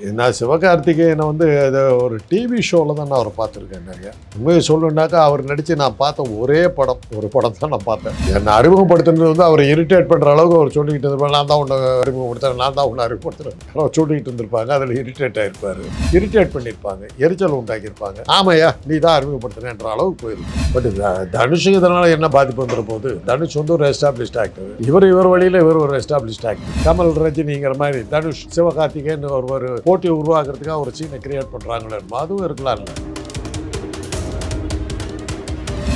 நான் சிவகார்த்திகேயனை வந்து ஒரு டிவி ஷோவில் தான் நான் அவரை பார்த்துருக்கேன் நிறைய. உண்மையை சொல்லணுன்னாக்கா அவர் நடித்து நான் பார்த்த ஒரே படம் ஒரு படம் தான் நான் பார்த்தேன். என்னை அறிமுகப்படுத்துனது வந்து அவரை இரிட்டேட் பண்ணுற அளவுக்கு அவர் சொல்லிக்கிட்டு இருப்பார் நான் தான் உன்னை அறிமுகப்படுத்துறேன் நான் தான் உன்னை அறிமுகப்படுத்துறேன். அவர் சொல்லிக்கிட்டு இருந்திருப்பாங்க அதில் இரிட்டேட் ஆகிருப்பார் இரிட்டேட் பண்ணியிருப்பாங்க எரிச்சல் உண்டாக்கியிருப்பாங்க. ஆமாய்யா நீ தான் அறிமுகப்படுத்துறேன்ற அளவுக்கு போயிருக்கு பட் தனுஷுக்கு இதனால் என்ன பாதிப்பு வந்துட போகுது தனுஷ் வந்து ஒரு எஸ்டாப்ளிஷ்ட் ஆக்டர் இவர் இவர் வழியில் இவர் ஒரு எஸ்டாப்ளிஷ்ட் ஆக்டர் கமல் ரஜினிங்கிற மாதிரி தனுஷ் சிவகார்த்திகேயன் ஒரு ஒரு போட்டி உருவாக்குறதுக்காக ஒரு சீனை கிரியேட் பண்ணுறாங்களே அதுவும் இருக்கலாம் இல்லை?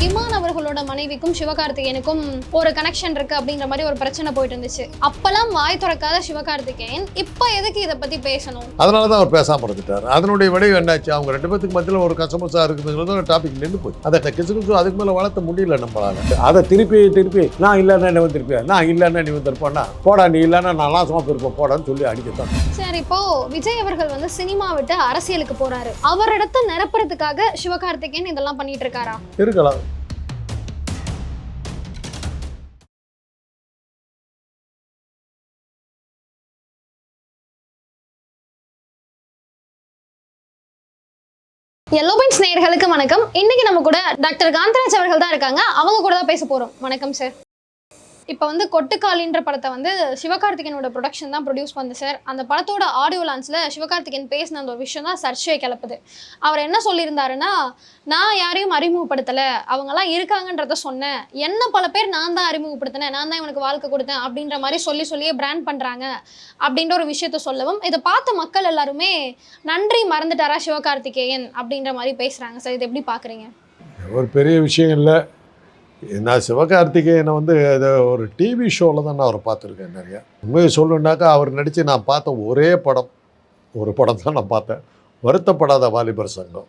இமான் அவர்களோட மனைவிக்கும் சிவகார்த்திகேயனுக்கும் ஒரு கனெக்ஷன் இருக்கு அப்படிங்கிற மாதிரி ஒரு பிரச்சனை போயிட்டு இருந்துச்சு. அப்பெல்லாம் வாய் திறக்காத சிவகார்த்திகேயன் இப்ப எதுக்கு இதை பத்தி பேசணும்? அதனால தான் அவர் பேசாமல் இருந்துட்டார். அதனுடைய விளைவு என்னாச்சு? அவங்க ரெண்டு பேத்துக்கு மத்தியில் ஒரு கசமசா இருக்குதுங்கிறது டாபிக் நின்று போய் அதை கிசு கிசு அதுக்கு மேலே வளர்த்த முடியல நம்மளால. அதை திருப்பி திருப்பி நான் இல்லைன்னா நீ வந்திருப்பியா நான் இல்லைன்னா நீ வந்திருப்பானா போடா நீ இல்லைன்னா நான் நாசமாக போயிருப்பேன் போடான்னு சொல்லி அடிக்கத்தான் சரி இப்போ விஜய் அவர்கள் வந்து சினிமா விட்டு அரசியலுக்கு போறாரு. அவரிடத்தை நிரப்புறதுக்காக சிவகார்த்திகேயன் இதெல்லாம் பண்ணிட்டு இருக்காரா? இருக்கலாம். எல்லோ பெயிண்ட்ஸ் நேயர்களுக்கு வணக்கம். இன்னைக்கு நம்ம கூட டாக்டர் காந்தராஜ் அவர்கள் தான் இருக்காங்க. அவங்க கூட தான் பேச போறோம். வணக்கம் சார் இப்போ வந்து கொட்டுக்காலின்ற படத்தை வந்து சிவகார்த்திகேயனோட ப்ரொடக்ஷன் தான் ப்ரொடியூஸ் பண்ணுது சார் அந்த படத்தோட ஆடியோ லான்ச்சில் சிவகார்த்திகேயன் பேசின அந்த ஒரு விஷயம் தான் சர்ச்சையை கிளப்புது. அவர் என்ன சொல்லியிருந்தாருன்னா நான் யாரையும் அறிமுகப்படுத்தலை. அவங்கெல்லாம் இருக்காங்கன்றத சொன்னேன். என்ன பல பேர் நான் தான் அறிமுகப்படுத்தினேன். நான் தான் இவனுக்கு வாழ்க்கை கொடுத்தேன். அப்படின்ற மாதிரி சொல்லி சொல்லியே பிராண்ட் பண்ணுறாங்க அப்படின்ற ஒரு விஷயத்த சொல்லவும் இதை பார்த்த மக்கள் எல்லாருமே நன்றி மறந்துட்டாரா சிவகார்த்திகேயன்? அப்படின்ற மாதிரி பேசுகிறாங்க சார் இது எப்படி பார்க்குறீங்க? ஒரு பெரிய விஷயம் இல்லை. நான் சிவகார்த்திகேயனை வந்து அது ஒரு டிவி ஷோவில் தான் நான் அவரை பார்த்துருக்கேன் நிறைய. உண்மையை சொல்லணுன்னாக்கா அவர் நடித்து நான் பார்த்த ஒரே படம் ஒரு படம் தான் நான் பார்த்தேன். வருத்தப்படாத வாலிபர் சங்கம்.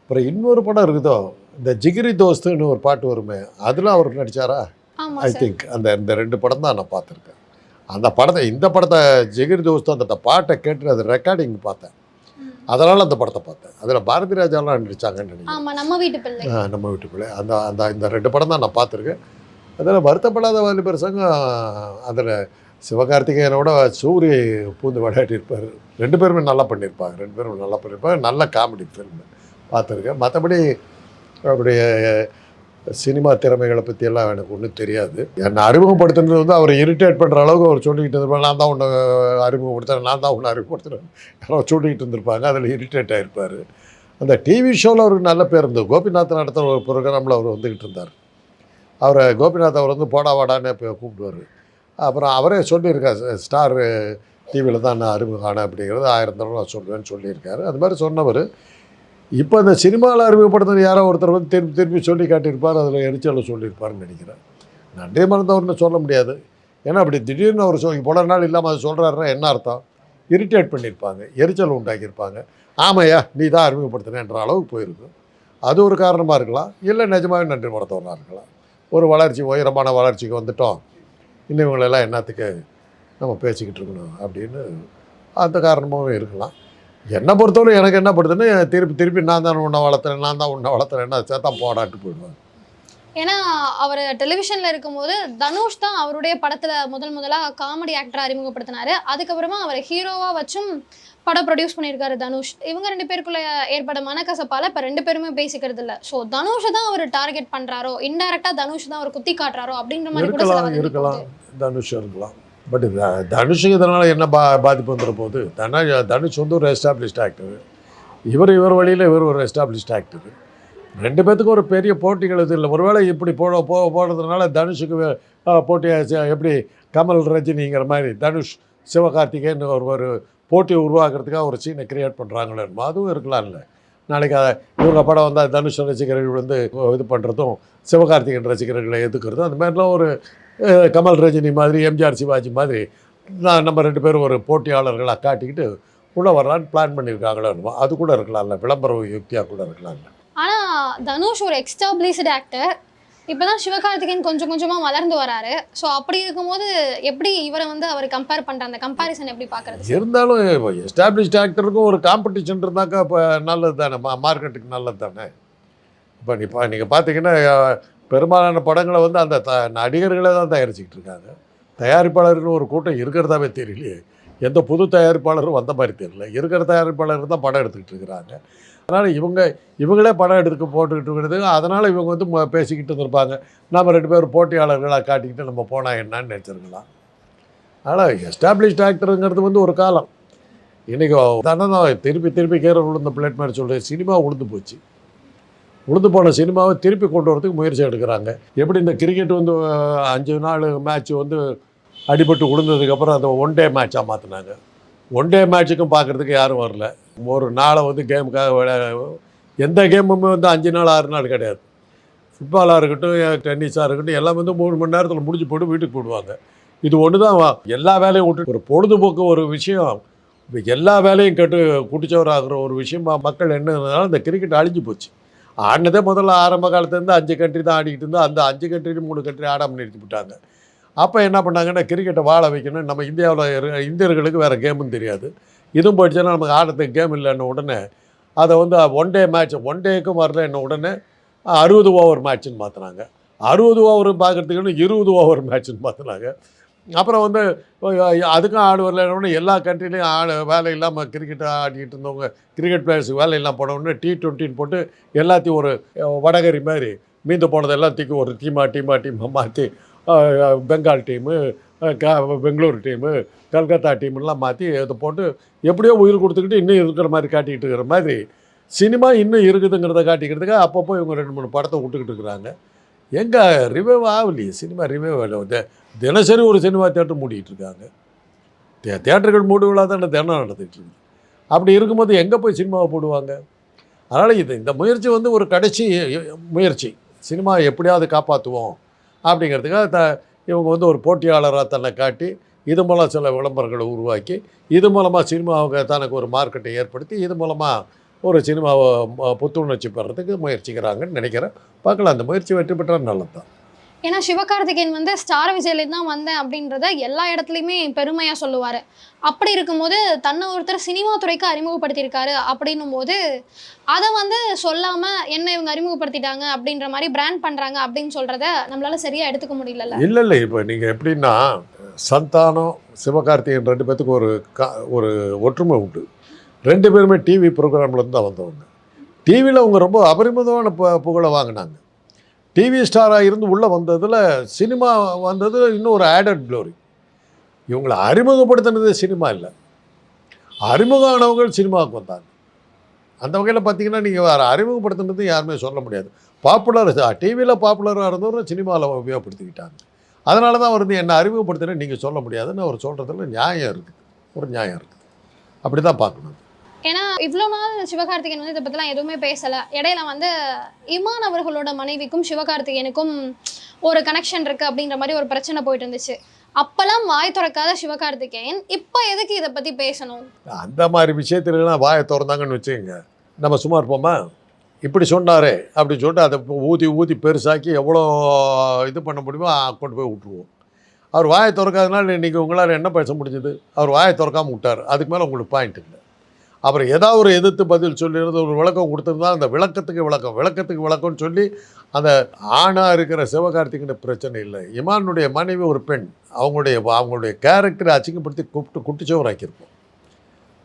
அப்புறம் இன்னொரு படம் இருக்குதோ இந்த ஜிகிரி தோஸ்துன்னு ஒரு பாட்டு வருமே அதில் அவர் நடித்தாரா ஐ திங்க் அந்த இந்த ரெண்டு படம் தான் நான் பார்த்துருக்கேன். அந்த படத்தை இந்த படத்தை ஜிகிரி தோஸ்து அந்த பாட்டை கேட்டு அது ரெக்கார்டிங் பார்த்தேன். அதனால் அந்த படத்தை பார்த்தேன். அதில் பாரதி ராஜாலாம் நடித்தாங்கன்னு நினைக்கிறேன். நம்ம வீட்டு பிள்ளை. அந்த அந்த இந்த ரெண்டு படம் தான் நான் பார்த்துருக்கேன். அதில் வருத்தப்படாத வாலிபர் சங்கம் அதில் சிவகார்த்திகேயனோட சூரி பூந்து விளையாட்டியிருப்பார் ரெண்டு பேருமே நல்லா பண்ணியிருப்பாங்க. ரெண்டு பேரும் நல்லா பண்ணியிருப்பாங்க. நல்ல காமெடி ஃபில்ம் பார்த்துருக்கேன். மற்றபடி அவருடைய சினிமா திறமைகளை பற்றியெல்லாம் எனக்கு ஒன்றும் தெரியாது. என்னை அறிமுகப்படுத்துனது வந்து அவரை இரிட்டேட் பண்ணுற அளவுக்கு அவர் சொல்லிக்கிட்டு இருப்பார் நான் தான் உன்னை அறிமுகப்படுத்துறேன். நான் தான் உன்னை அறிமுகப்படுத்துறேன். யாரோ சொல்லிக்கிட்டு இருந்திருப்பாங்க. அதில் இரிட்டேட் ஆகிருப்பார் அந்த டிவி ஷோவில் அவருக்கு நல்ல பேர் இருந்தது. கோபிநாத் நடத்துகிற ஒரு ப்ரோக்ராமில் அவர் வந்துக்கிட்டு இருந்தார். அவரை கோபிநாத் அவர் வந்து போடா வாடான்னு இப்போ கூப்பிடுவார். அப்புறம் அவரே சொல்லியிருக்கார். ஸ்டார் டிவியில் தான் நான் அறிமுகம் ஆனேன் அப்படிங்கிறது ஆயிரம் தடவை நான் சொல்லுவேன்னு சொல்லியிருக்காரு. அது மாதிரி சொன்னவர் இப்போ இந்த சினிமாவில் அறிமுகப்படுத்தின யாரோ ஒருத்தர் வந்து திருப்பி திருப்பி சொல்லி காட்டியிருப்பார் அதில் எரிச்சலில் சொல்லியிருப்பாருன்னு நினைக்கிறேன். நன்றி மறந்தவர்னு சொல்ல முடியாது. ஏன்னா அப்படி திடீர்னு அவர் சொல்லி போன நாள் இல்லாமல் அது சொல்கிறாருன்னா என்ன அர்த்தம்? இரிட்டேட் பண்ணியிருப்பாங்க எரிச்சல் உண்டாக்கியிருப்பாங்க. ஆமையா நீ தான் அறிமுகப்படுத்தினேன்ற அளவுக்கு போயிருக்கும் அது ஒரு காரணமாக இருக்கலாம். இல்லை நிஜமாகவே நன்றி மறந்தவனாக இருக்கலாம். ஒரு வளர்ச்சி உயரமான வளர்ச்சிக்கு வந்துட்டோம். இன்னும் இவங்களெல்லாம் என்னத்துக்கு நம்ம பேசிக்கிட்டு இருக்கணும் அப்படின்னு அந்த காரணமாகவும் இருக்கலாம். என்னை பொறுத்தவரை எனக்கு என்ன படுதுன்னு திருப்பி திருப்பி நான் தான் உன்னை வளர்த்துறேன் நான் தான் உன்னை வளர்த்துறேன்னா சேர்த்தா போடாட்டு போயிடுவாங்க ஏன்னா அவர் டெலிவிஷன்ல இருக்கும்போது தனுஷ் தான் அவருடைய படத்துல முதல் முதலா காமெடி ஆக்டரா அறிமுகப்படுத்தினாரு. அதுக்கப்புறமா அவரை ஹீரோவா வச்சும் படம் ப்ரொடியூஸ் பண்ணியிருக்காரு தனுஷ். இவங்க ரெண்டு பேருக்குள்ள ஏற்பட மனக்கசப்பால இப்ப ரெண்டு பேருமே பேசிக்கிறது இல்ல. ஸோ தனுஷை தான் அவர் டார்கெட் பண்றாரோ இன்டெரக்டா தனுஷ் தான் அவர் குத்தி காட்டுறாரோ அப்படின்ற மாதிரி கூட இருக்கலாம். தனுஷ் இருக்கலாம். பட் தனுஷுக்கு இதனால் என்ன பா பாதிப்பு வந்துட போகுது தன தனுஷ் வந்து ஒரு எஸ்டாப்ளிஷ்ட் ஆக்டர் இவர் இவர் வழியில் இவர் ஒரு எஸ்டாப்ளிஷ்ட் ஆக்டர் ரெண்டு பேத்துக்கும் ஒரு பெரிய போட்டிகள் இது இல்லை. ஒருவேளை இப்படி போட போ போடுறதுனால தனுஷுக்கு வே- போட்டி எப்படி கமல் ரஜினிங்கிற மாதிரி தனுஷ் சிவகார்த்திகேயன் ஒரு ஒரு போட்டி உருவாக்குறதுக்காக ஒரு சீனை கிரியேட் பண்ணுறாங்களே அதுவும் இருக்கலாம்ல நாளைக்கு அதை இவங்க படம் வந்தால் தனுஷ் ரசிகர்கள் வந்து இது பண்ணுறதும் சிவகார்த்திகேயன் ரசிகர்களை எதுக்குறதும் அந்த மாதிரிலாம் ஒரு கமல் ரஜினி மாதிரி எம்ஜிஆர் சிவாஜி மாதிரி நான் நம்ம ரெண்டு பேரும் ஒரு போட்டியாளர்களாக காட்டிக்கிட்டு உள்ளே வரலான்னு பிளான் பண்ணியிருக்காங்களோ. அது கூட இருக்கலாம்ல விளம்பர யுக்தியாக கூட இருக்கலாம்ல ஆனா தனுஷ் ஒரு எக்ஸ்டாப்ளிஷ்டு ஆக்டர் இப்பதான் சிவகார்த்திகேயன் கொஞ்சம் கொஞ்சமா வளர்ந்து வராரு. ஸோ அப்படி இருக்கும்போது எப்படி இவரை வந்து அவர் கம்பேர் பண்ற அந்த கம்பாரிசன் எப்படி பாக்குறது இருந்தாலும் எஸ்டாப்ளிஷ்ட் ஆக்டருக்கும் ஒரு காம்படிஷன் இருந்தாக்கா இப்போ நல்லது தானே மார்க்கெட்டுக்கு நல்லது தானே இப்போ நீ பா நீங்கள் பார்த்தீங்கன்னா பெரும்பாலான படங்களை வந்து அந்த த நடிகர்களே தான் தயாரிச்சுக்கிட்டு இருக்காங்க. தயாரிப்பாளர்கள் ஒரு கூட்டம் இருக்கிறதாவே தெரியலையே. எந்த புது தயாரிப்பாளரும் வந்த மாதிரி தெரியல. இருக்கிற தயாரிப்பாளர் தான் படம் எடுத்துக்கிட்டு இருக்கிறாங்க. அதனால் இவங்க இவங்களே படம் எடுக்க போட்டுக்கிட்டு இருக்கிறது. அதனால் இவங்க வந்து ம- பேசிக்கிட்டு இருந்திருப்பாங்க. நம்ம ரெண்டு பேரும் போட்டியாளர்களாக காட்டிக்கிட்டு நம்ம போனால் என்னன்னு நினச்சிருக்கலாம். ஆனால் எஸ்டாப்ளிஷ்ட் ஆக்டருங்கிறது வந்து ஒரு காலம். இன்றைக்கி தானே தான் திருப்பி திருப்பி கீரை விழுந்த பிளேட் மாதிரி சொல்கிறேன் சினிமா உளுந்து போச்சு. உளுந்து போன சினிமாவை திருப்பி கொண்டு வரதுக்கு முயற்சி எடுக்கிறாங்க. எப்படி இந்த கிரிக்கெட் வந்து அஞ்சு நாள் மேட்ச் வந்து அடிபட்டு உளுந்ததுக்கப்புறம் அந்த ஒன் டே மேட்சாக மாற்றினாங்க ஒன் டே மேட்ச்சுக்கும் பார்க்குறதுக்கு யாரும் வரல. ஒரு நாளை வந்து கேமுக்காக விளையா எந்த கேமுமே வந்து அஞ்சு நாள் ஆறு நாள் கிடையாது. ஃபுட்பாலாக இருக்கட்டும் டென்னிஸாக இருக்கட்டும் எல்லாம் வந்து மூணு மணி நேரத்தில் முடிஞ்சு போட்டு வீட்டுக்கு போடுவாங்க இது ஒன்று தான் எல்லா வேலையும் விட்டு ஒரு பொழுதுபோக்கு ஒரு விஷயம். எல்லா வேலையும் கெட்டு குட்டிச்சவராகிற ஒரு விஷயமா மக்கள் என்னதுனால இந்த கிரிக்கெட் அழிஞ்சு போச்சு. ஆடினதே முதல்ல ஆரம்ப காலத்துலேருந்து அஞ்சு கண்ட்ரி தான் ஆடிக்கிட்டு இருந்தோம். அந்த அஞ்சு கண்ட்ரி மூணு கண்ட்ரி ஆடாமல் நிறுத்தி விட்டாங்க. அப்போ என்ன பண்ணாங்கன்னா கிரிக்கெட்டை வாழ வைக்கணும் நம்ம இந்தியாவில் இந்தியர்களுக்கு வேறு கேமும் தெரியாது. இதுவும் போயிடுச்சுன்னா நமக்கு ஆடுறதுக்கு கேம் இல்லைன்ன உடனே அதை வந்து ஒன் டே மேட்ச் ஒன் டேக்கும் வரல என்ன உடனே அறுபது ஓவர் மேட்ச்சுன்னு மாற்றினாங்க அறுபது ஓவர் பார்க்குறதுக்குன்னு இருபது ஓவர் மேட்ச்சுன்னு மாற்றினாங்க அப்புறம் வந்து அதுக்கும் ஆடு வரலன்னு எல்லா கண்ட்ரிலையும் ஆடு வேலை இல்லாமல் கிரிக்கெட் ஆடிக்கிட்டு இருந்தவங்க கிரிக்கெட் பிளேயர்ஸுக்கு வேலை இல்லாமல் போனவுடனே டி ட்வெண்ட்டின்னு போட்டு எல்லாத்தையும் ஒரு வடகரி மாதிரி மீந்து போனது எல்லாத்தையும் ஒரு டீமாக டீமாக டீமாக மாற்றி பெங்கால் டீமு பெங்களூர் டீமு கல்கத்தா டீம்லாம் மாற்றி இதை போட்டு எப்படியோ உயிர் கொடுத்துக்கிட்டு இன்னும் இருக்கிற மாதிரி காட்டிக்கிட்டு இருக்கிற மாதிரி சினிமா இன்னும் இருக்குதுங்கிறத காட்டிக்கிறதுக்கு அப்பப்போ இவங்க ரெண்டு மூணு படத்தை விட்டுக்கிட்டு இருக்கிறாங்க. எங்கே ரிவைவ் ஆகலையே சினிமா ரிவைவ் ஆகல தினசரி ஒரு சினிமா தேட்டர் மூடிட்டு இருக்காங்க. தே தேட்டர்கள் மூடு தானே தினம் நடந்துகிட்டு இருக்குது அப்படி இருக்கும்போது எங்கே போய் சினிமாவை போடுவாங்க? அதனால் இது இந்த முயற்சி வந்து ஒரு கடைசி முயற்சி. சினிமா எப்படியாவது காப்பாற்றுவோம் அப்படிங்கிறதுக்காக த இவங்க வந்து ஒரு போட்டியாளராக தன்னை காட்டி இது மூலம் சில விளம்பரங்களை உருவாக்கி இது மூலமாக சினிமாவுக்கு தனக்கு ஒரு மார்க்கெட்டை ஏற்படுத்தி இது மூலமாக ஒரு சினிமாவை புத்துணர்ச்சி பெறத்துக்கு முயற்சிக்கிறாங்கன்னு நினைக்கிறேன். பார்க்கலாம் அந்த முயற்சி வெற்றி பெற்றால் நல்லது தான் ஏன்னா சிவகார்த்திகேயன் வந்து ஸ்டார் விஜயிலேருந்து தான் வந்தேன் அப்படின்றத எல்லா இடத்துலையுமே பெருமையாக சொல்லுவார். அப்படி இருக்கும்போது தன்னை ஒருத்தர் சினிமா துறைக்கு அறிமுகப்படுத்தியிருக்காரு அப்படின்னும் போது அதை வந்து சொல்லாமல் என்ன இவங்க அறிமுகப்படுத்திட்டாங்க அப்படின்ற மாதிரி பிராண்ட் பண்ணுறாங்க அப்படின்னு சொல்கிறத நம்மளால சரியாக எடுத்துக்க முடியலல்ல? இல்லை இல்லை. இப்போ நீங்கள் எப்படின்னா சந்தானம் சிவகார்த்திகேயன் ரெண்டு பேத்துக்கு ஒரு ஒரு ஒற்றுமை உண்டு. ரெண்டு பேருமே டிவி ப்ரோக்ராம்லேருந்து தான் வந்தவங்க. டிவியில் அவங்க ரொம்ப அபரிமிதமான பு புகழை வாங்கினாங்க. டிவி ஸ்டாராக இருந்து உள்ளே வந்ததில் சினிமா வந்தது இன்னும் ஒரு ஆடட் க்ளோரி இவங்களை அறிமுகப்படுத்தினது சினிமா இல்லை. அறிமுகமானவங்க சினிமாவுக்கு வந்தாங்க. அந்த வகையில் பார்த்தீங்கன்னா நீங்கள் வேறு அறிமுகப்படுத்தினது யாருமே சொல்ல முடியாது. பாப்புலர் டிவியில் பாப்புலராக இருந்தவரும் சினிமாவில் உபயோகப்படுத்திக்கிட்டாங்க. அதனால தான் அவர் வந்து என்னை அறிமுகப்படுத்தினேன் நீங்கள் சொல்ல முடியாதுன்னு அவர் சொல்கிறதுல நியாயம் இருக்குது. ஒரு நியாயம் இருக்குது. அப்படி தான் பார்க்கணும். ஏன்னா இவ்வளோ நாள் சிவகார்த்திகேயன் வந்து இதை பற்றிலாம் எதுவுமே பேசலை. இடையில வந்து இமான் அவர்களோட மனைவிக்கும் சிவகார்த்திகேயனுக்கும் ஒரு கனெக்ஷன் இருக்குது அப்படின்ற மாதிரி ஒரு பிரச்சனை போயிட்டு இருந்துச்சு. அப்பெல்லாம் வாய் திறக்காத சிவகார்த்திகேயன் இப்போ எதுக்கு இதை பற்றி பேசணும்? அந்த மாதிரி விஷயத்துலலாம் வாயை திறந்தாங்கன்னு வச்சுக்கோங்க. நம்ம சும்மா இருப்போமா? இப்படி சொன்னார் அப்படின்னு சொல்லிட்டு அதை ஊதி ஊதி பெருசாக்கி எவ்வளோ இது பண்ண முடியுமோ கொண்டு போய் விட்ருவோம் அவர் வாயை திறக்காதனால இன்றைக்கி உங்களால் என்ன பேச முடிஞ்சது? அவர் வாயை திறக்காமல் விட்டார். அதுக்கு மேலே உங்களுக்கு பாயிண்ட் இல்லை. அப்புறம் ஏதாவது ஒரு எதிர்த்து பதில் சொல்லியிருந்து ஒரு விளக்கம் கொடுத்துருந்தா அந்த விளக்கத்துக்கு விளக்கம் விளக்கத்துக்கு விளக்கம்னு சொல்லி அந்த ஆணாக இருக்கிற சிவகார்த்திகேயன் பிரச்சனை இல்லை. இமானுடைய மனைவி ஒரு பெண். அவங்களுடைய அவங்களுடைய கேரக்டரை அச்சிங்கப்படுத்தி கூப்பிட்டு குட்டிச்சவராக்கியிருப்போம்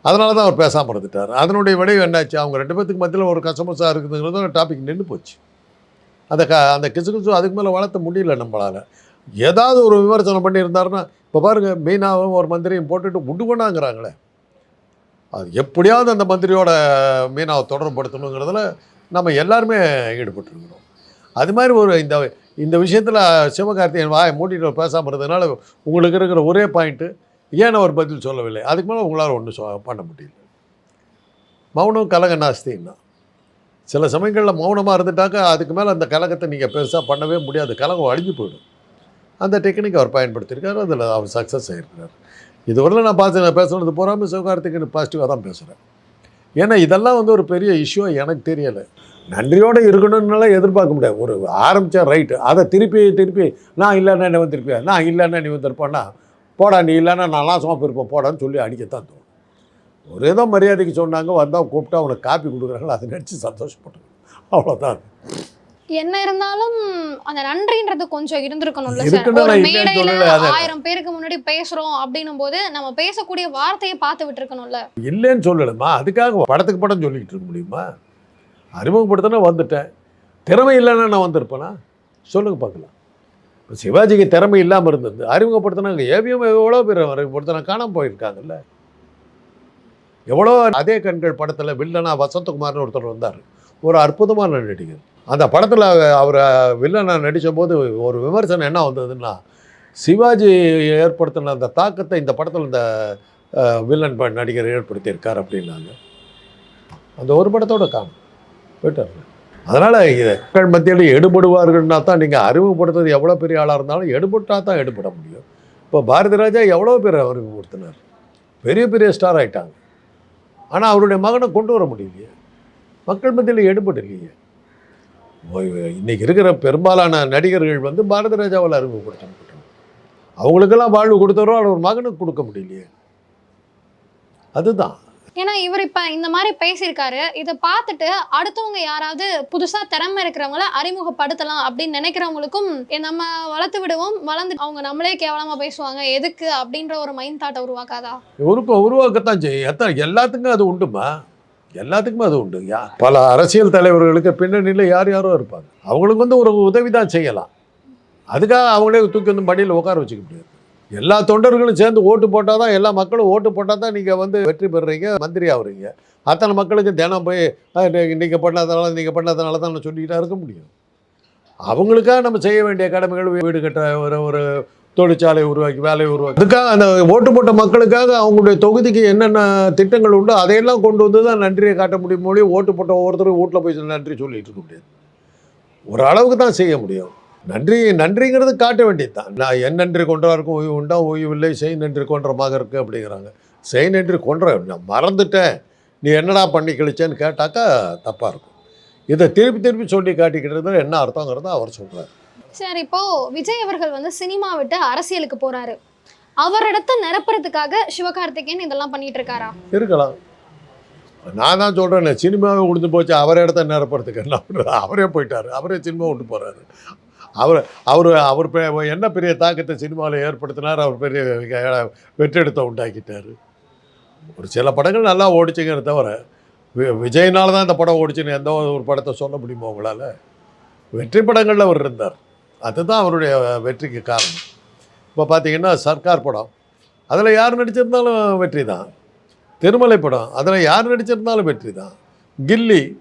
அதனால தான் அவர் பேசாமல் இருந்துட்டார். அதனுடைய விளைவு என்னாச்சு? அவங்க ரெண்டு பேத்துக்கு மத்தியில் ஒரு கசமசாக இருக்குதுங்கிறது டாபிக் நின்று போச்சு. அந்த க அந்த கிசு கிசு அதுக்கு மேலே வளர்த்த முடியல நம்மளால். ஏதாவது ஒரு விமர்சனம் பண்ணியிருந்தாருன்னா இப்போ பாருங்கள் மீனாவும் ஒரு மந்திரியும் போட்டுட்டு உடுவனாங்கிறாங்களே. அது எப்படியாவது அந்த மந்திரியோட மீனாவை தொடர்புபடுத்தணுங்கிறதுல நம்ம எல்லாருமே ஈடுபட்டுருக்கிறோம். அது மாதிரி ஒரு இந்த இந்த விஷயத்தில் சிவகார்த்திகேயன் வாயை மூட்டிட்டு பேசாமல் இருந்ததுனால உங்களுக்கு இருக்கிற ஒரே பாயிண்ட்டு ஏன் அவர் பதில் சொல்லவில்லை? அதுக்கு மேலே உங்களால் ஒன்றும் சொ பண்ண முடியல. மௌனம் கலக நாஸ்தின்னா. சில சமயங்களில் மௌனமாக இருந்துட்டாக்கா அதுக்கு மேலே அந்த கலகத்தை நீங்கள் பெருசாக பண்ணவே முடியாது. கலகம் அழிஞ்சு போயிடும். அந்த டெக்னிக் அவர் பயன்படுத்தியிருக்காரு. அதில் அவர் சக்ஸஸ் ஆகிருக்கிறார் இதுவரையில் நான் பார்த்து நான் பேசுனது போகாமல் சிவகார்த்திகேயன் பாசிட்டிவாக தான் பேசுகிறேன் ஏன்னா இதெல்லாம் வந்து ஒரு பெரிய இஷ்யூ எனக்கு தெரியலை. நன்றியோடு இருக்கணும்னாலாம் எதிர்பார்க்க முடியாது. ஒரு ஆரம்பித்தா ரைட்டு அதை திருப்பி திருப்பி நான் இல்லைன்னா நீ வந்திருப்பேன் நான் இல்லைன்னா நீ வந்திருப்பேன்னா போடா நீ இல்லைன்னா நான்லாம் சும்மா போயிருப்பேன். போடான்னு சொல்லி அடிக்கத்தான் தோணும். ஒரே தான் மரியாதைக்கு சொன்னாங்க வந்தால் கூப்பிட்டா அவனுக்கு காப்பி கொடுக்குறாங்களோ? அதை நினச்சி சந்தோஷப்பட்டு அவ்வளோதான் என்ன இருந்தாலும் அந்த நன்றின்றது கொஞ்சம் இருந்திருக்கணும்ல சார். ஒரு மேடையில ஆயிரம் பேருக்கு முன்னாடி பேசுறோம் அப்படின்னும் போது நம்ம பேசக்கூடிய வார்த்தையை பார்த்து விட்டுருக்கணும்ல. இல்லைன்னு சொல்லணுமா அதுக்காக படத்துக்கு படம் சொல்லிக்கிட்டு இருக்க முடியுமா? அறிமுகப்படுத்தினா வந்துட்டேன். திறமை இல்லைன்னா நான் வந்திருப்பேனா? சொல்லுங்க பார்க்கலாம். இப்போ சிவாஜிக்கு திறமை இல்லாமல் இருந்தது அறிமுகப்படுத்தினாங்க. ஏவிஎம் எவ்வளோ பேர் அறிமுகப்படுத்தினா காணாம போயிருக்காங்கல்ல. எவ்வளோ அதே கண்கள் படத்தில் வில்லனா வசந்தகுமார்னு ஒருத்தர் வந்தார். ஒரு அற்புதமான நடிகர். அந்த படத்தில் அவர் வில்லனை நடித்த போது ஒரு விமர்சனம் என்ன வந்ததுன்னா சிவாஜி ஏற்படுத்தின அந்த தாக்கத்தை இந்த படத்தில் இந்த வில்லன் நடிகர் ஏற்படுத்தியிருக்கார் அப்படின்னாங்க. அந்த ஒரு படத்தோட காணும் போயிட்டார். அதனால் மக்கள் மத்தியில் எடுபடுவார்கள்னா தான் நீங்கள் அறிமுகப்படுத்துறது எவ்வளோ பெரிய ஆளாக இருந்தாலும் எடுபட்டா தான் எடுபட முடியும். இப்போ பாரதி ராஜா எவ்வளோ பேர் அறிமுகப்படுத்தினார்? பெரிய பெரிய ஸ்டார் ஆயிட்டாங்க. ஆனால் அவருடைய மகனை கொண்டு வர முடியலையே. மக்கள் மத்தியில் எடுபடலையே. இன்னைக்கு இருக்கிற பெரும்பாலான நடிகர்கள் வந்து பாரதி ராஜாவால் அறிமுகப்படுத்தப்பட்டாங்க அவங்களுக்கெல்லாம் வாழ்வு கொடுத்தவரோ அவர் மகனுக்கு கொடுக்க முடியலையே. அதுதான். ஏன்னா இவர் இப்ப இந்த மாதிரி பேசியிருக்காரு. இதை பார்த்துட்டு அடுத்தவங்க யாராவது புதுசா திறமை இருக்கிறவங்கள அறிமுகப்படுத்தலாம் அப்படின்னு நினைக்கிறவங்களுக்கும் "ஏ, நம்ம வளர்த்து விடுவோம். வளர்ந்து அவங்க நம்மளே கேவலமா பேசுவாங்க. எதுக்கு? அப்படின்ற ஒரு மைண்ட் தாட்டை உருவாக்காதா? உருவாக்கத்தான் செய்யும். எல்லாத்துக்கும் அது உண்டுமா? எல்லாத்துக்குமே அது உண்டு. யா பல அரசியல் தலைவர்களுக்கு பின்னணியில் யார் யாரோ இருப்பாங்க. அவங்களுக்கு வந்து ஒரு உதவி தான் செய்யலாம். அதுக்காக அவங்களே தூக்கி வந்து மடியில் உட்கார வச்சுக்க முடியாது. எல்லா தொண்டர்களும் சேர்ந்து ஓட்டு போட்டால் தான் எல்லா மக்களும் ஓட்டு போட்டால் தான் நீங்கள் வந்து வெற்றி பெறுறீங்க மந்திரி ஆகுறீங்க. அத்தனை மக்களுக்கு தினம் போய் நீங்கள் பண்ணாதனால நீங்கள் பண்ணாதனால தான் சொல்லிக்கிட்டா இருக்க முடியும். அவங்களுக்காக நம்ம செய்ய வேண்டிய கடமைகள் வீடு கட்ட ஒரு ஒரு தொழிற்சாலை உருவாக்கி வேலையை உருவாக்கி. அதுக்காக அந்த ஓட்டு போட்ட மக்களுக்காக அவங்களுடைய தொகுதிக்கு என்னென்ன திட்டங்கள் உண்டோ அதையெல்லாம் கொண்டு வந்து தான் நன்றியை காட்ட முடியும் மொழி ஓட்டு போட்ட ஒவ்வொருத்தரும் வீட்டில் போய் நன்றி சொல்லிட்டு இருக்க முடியாது. ஒரு அளவுக்கு தான் செய்ய முடியும். நன்றி நன்றிங்கிறது காட்ட வேண்டியது தான் நான் என் நன்றி கொன்றவருக்கும் ஓய்வு உண்டா ஓய்வு இல்லை செய் நன்றி கொன்றமாக இருக்கு அப்படிங்கிறாங்க. செய் நன்றி கொன்ற நான் மறந்துட்டேன். நீ என்னடா பண்ணி கழிச்சேன்னு கேட்டாக்கா தப்பாக இருக்கும். இதை திருப்பி திருப்பி சொல்லி காட்டிக்கிட்டு இருந்தால் என்ன அர்த்தங்கிறத அவர் சொல்கிறார் சார் இப்போ விஜய் அவர்கள் வந்து சினிமா விட்டு அரசியலுக்கு போறாரு. அவரிடத்தை நிரப்புறதுக்காக சிவகார்த்திகேயன் இதெல்லாம் பண்ணிட்டு இருக்காரா இருக்கலாம். நான் தான் சொல்கிறேன் சினிமாவை உடுந்து போச்சு அவர் இடத்த நிரப்புறதுக்கு. என்ன பண்ணுறது அவரே போயிட்டார் அவரே சினிமா விட்டு போகிறாரு அவர் அவர் அவர் பெ- என்ன பெரிய தாக்கத்தை சினிமாவில் ஏற்படுத்தினார் அவர் பெரிய வெற்றிடத்தை உண்டாக்கிட்டார். ஒரு சில படங்கள் நல்லா ஓடிச்சுங்கிற தவிர வி- விஜய்னால தான் இந்த படம் ஓடிச்சுன்னு எந்த ஒரு படத்தை சொல்ல முடியுமா உங்களால்? வெற்றி படங்களில் அவர் இருந்தார். அதுதான் அவருடைய வெற்றிக்கு காரணம். இப்போ பார்த்தீங்கன்னா சர்க்கார் படம். அதில் யார் நடிச்சிருந்தாலும் வெற்றி தான். திருமலை படம். அதில் யார் நடிச்சிருந்தாலும் வெற்றி தான். கில்லி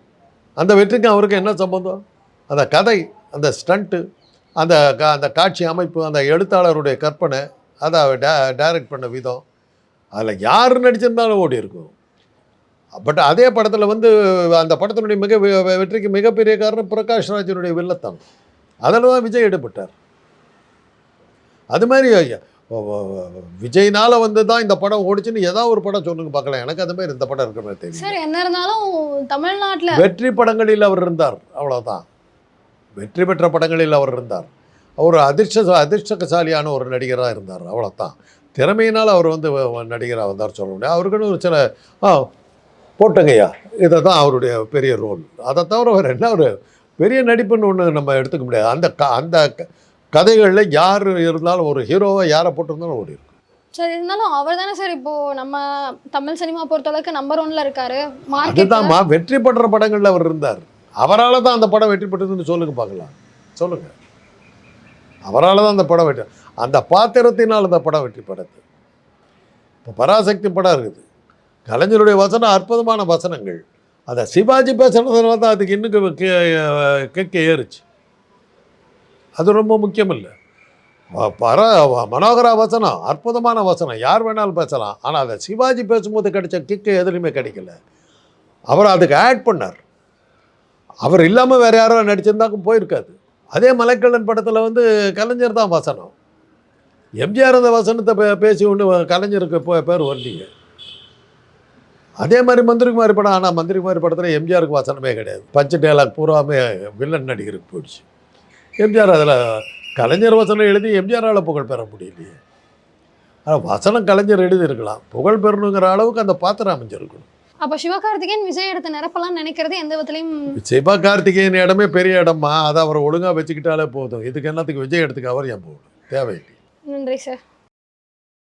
அந்த வெற்றிக்கு அவருக்கு என்ன சம்பந்தம்? அந்த கதை அந்த ஸ்டண்ட்டு அந்த கா- அந்த காட்சி அமைப்பு அந்த எழுத்தாளருடைய கற்பனை அதை டே டைரக்ட் பண்ண விதம். அதில் யார் நடிச்சிருந்தாலும் ஓடி இருக்கும். பட் அதே படத்தில் வந்து அந்த படத்தினுடைய மிக வெற்றிக்கு மிகப்பெரிய காரணம் பிரகாஷ் ராஜனுடைய வில்லத்தனம். அதில் தான் விஜய் ஈடுபட்டார் அது மாதிரி விஜய்னால வந்து தான் இந்த படம் ஓடிச்சுன்னு ஏதாவது ஒரு படம் சொல்லுங்க பார்க்கலாம். எனக்கு அது மாதிரி இந்த படம் இருக்கிற மாதிரி தெரியும் சார் என்ன இருந்தாலும் தமிழ்நாட்டுல வெற்றி படங்களில் அவர் இருந்தார். அவ்வளோதான் வெற்றி பெற்ற படங்களில் அவர் இருந்தார். அவர் அதிர்ஷ்ட அதிர்ஷ்டசாலியான ஒரு நடிகராக இருந்தார். அவ்வளோதான் திறமையினால் அவர் வந்து நடிகராக வந்தார் சொல்ல முடியாது. அவருக்குன்னு ஒரு சில ஆ போட்டங்கய்யா. இதை தான் அவருடைய பெரிய ரோல். அதை தவிர வேறு என்ன ஒரு பெரிய நடிப்புன்னு ஒன்று நம்ம எடுத்துக்க முடியாது. அந்த க அந்த கதைகளில் யார் இருந்தாலும் ஒரு ஹீரோவை யாரை போட்டிருந்தாலும் ஓடி இருக்கும் சார் இருந்தாலும் அவர் தானே சார் இப்போ நம்ம தமிழ் சினிமா பொறுத்தளவுக்கு நம்பர் ஒன்ல இருக்காரு. அதுதான்மா வெற்றி பெற்ற படங்களில் அவர் இருந்தார். அவரால் தான் அந்த படம் வெற்றி பெற்றதுன்னு சொல்லுங்க பார்க்கலாம். சொல்லுங்க. அவரால் தான் அந்த படம் வெற்றி அந்த பாத்திரத்தினால் அந்த படம் வெற்றி பெறது இப்போ பராசக்தி படம் இருக்குது. கலைஞருடைய வசனம் அற்புதமான வசனங்கள். அதை சிவாஜி பேசுனதுனால தான் அதுக்கு இன்னும் கேட்க ஏறுச்சு. அது ரொம்ப முக்கியம் இல்லை பர மனோகரா வசனம் அற்புதமான வசனம் யார் வேணாலும் பேசலாம். ஆனால் அதை சிவாஜி பேசும்போது கிடைச்ச கிக்கு எதுலையுமே கிடைக்கல. அவர் அதுக்கு ஆட் பண்ணார். அவர் இல்லாமல் வேறு யாரோ நடிச்சிருந்தாக்கும் போயிருக்காது. அதே மலைக்கல்லன் படத்தில் வந்து கலைஞர் தான் வசனம். எம்ஜிஆர் அந்த வசனத்தை பே பேசி ஒன்று கலைஞருக்கு பேர் வரலீங்க அதே மாதிரி மந்திரிக்குமாரி படம் ஆனால் மந்திரிக்குமாரி படத்தில் எம்ஜிஆருக்கு வசனமே கிடையாது. பஞ்சு டேலாக் பூராமே வில்லன் நடிகருக்கு போயிடுச்சு. எம்ஜிஆர் அதில் கலைஞர் வசனம் எழுதி எம்ஜிஆரால் புகழ் பெற முடியலையே. ஆனால் வசனம் கலைஞர் எழுதியிருக்கலாம். புகழ் பெறணுங்கிற அளவுக்கு அந்த பாத்திரம் அமைஞ்சிருக்கணும். அப்ப சிவகார்த்திகேயன் விஜய் எடுத்த நிரப்பெல்லாம் நினைக்கிறது எந்த விதத்துலயும் சிவகார்த்திகேயன் இடமே பெரிய இடமா அதை அவரை ஒழுங்காக வச்சுக்கிட்டாலே போதும். இதுக்கு என்னத்துக்கு விஜய் இடத்துக்கு அவர் ஏன் போகணும் தேவையில்லை. நன்றி சார்